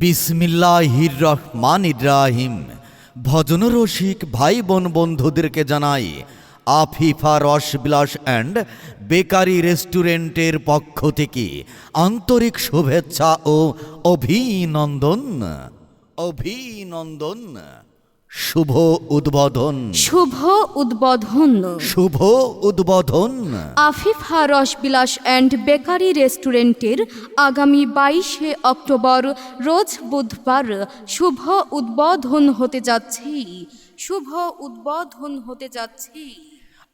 বিসমিল্লাহির রহমান ইব্রাহিম ভজন রসিক ভাই বোন বন্ধুদেরকে জানাই, আফিফা রসবিলাস অ্যান্ড বেকারি রেস্টুরেন্টের পক্ষ থেকে আন্তরিক শুভেচ্ছা ও অভিনন্দন। অভিনন্দন। শুভ উদ্বোধন। শুভ উদ্বোধন। শুভ উদ্বোধন। আফিফা রসবিলাস অ্যান্ড বেকারি রেস্টুরেন্টের আগামী বাইশে অক্টোবর রোজ বুধবার শুভ উদ্বোধন হতে যাচ্ছে। শুভ উদ্বোধন হতে যাচ্ছে।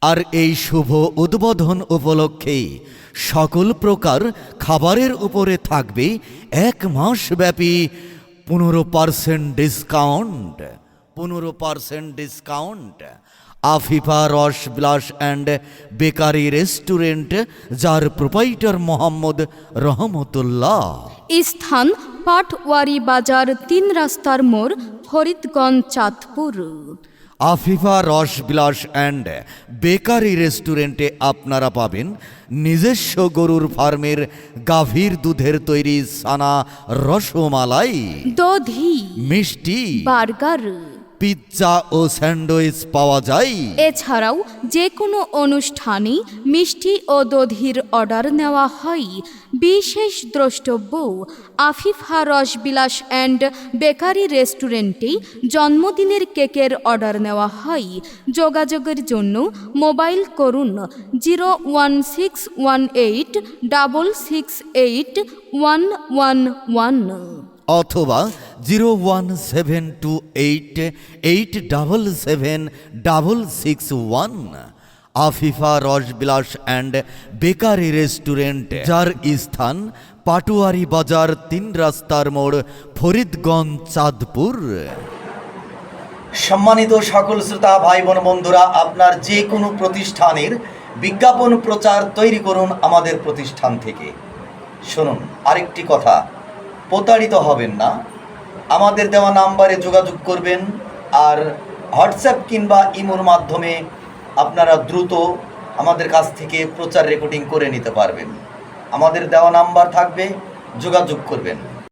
আর এই শুভ উদ্বোধন উপলক্ষে সকল প্রকার খাবারের উপরে থাকবে এক মাস ব্যাপী পনেরো পার্সেন্ট ডিসকাউন্ট। পনেরো percent discount Afifa Ras Bilas and bakery restaurant যার প্রোপাইটার মোহাম্মদ রহমতুল্লাহ। স্থান পাটওয়ারি বাজার তিন রাস্তার মোড় ফরিদগঞ্জ চাঁদপুর। আফিফা রস বিলাস অ্যান্ড বেকারি রেস্টুরেন্টে আপনারা পাবেন নিজস্ব গরুর ফার্মের গাভীর দুধের তৈরি সানা রসমালাই। দধি মিষ্টি। বার্গার। পিৎজা ও স্যান্ডউইচ পাওয়া যায়? এছাড়াও যে কোনো অনুষ্ঠানে মিষ্টি ও দধির অর্ডার নেওয়া হয়। বিশেষ দ্রষ্টব্য, আফিফা রসবিলাস অ্যান্ড বেকারি রেস্টুরেন্টে জন্মদিনের কেকের অর্ডার নেওয়া হয়। যোগাযোগের জন্য মোবাইল করুন zero one six one eight double six eight one one one. অথবা zero one seven two eight eight double seven double six one. Afifa, Rasbilas and bakery restaurant, যার স্থান পাটুয়ারি বাজার তিন রাস্তার মোড় ফরিদগঞ্জ, চাঁদপুর। সম্মানিত সকল শ্রোতা ভাই বোন বন্ধুরা, আপনার যে কোনো প্রতিষ্ঠানের বিজ্ঞাপন প্রচার তৈরি করুন আমাদের প্রতিষ্ঠান থেকে। শুনুন, আরেকটি কথা। প্রতারিত হবেন না। আমাদের দেওয়া নাম্বারে যোগাযোগ করবেন আর হোয়াটসঅ্যাপ কিংবা ইমোর মাধ্যমে আপনারা দ্রুত আমাদের কাছ থেকে প্রচার রেকর্ডিং করে নিতে পারবেন। আমাদের দেওয়া নাম্বার থাকবে, যোগাযোগ করবেন।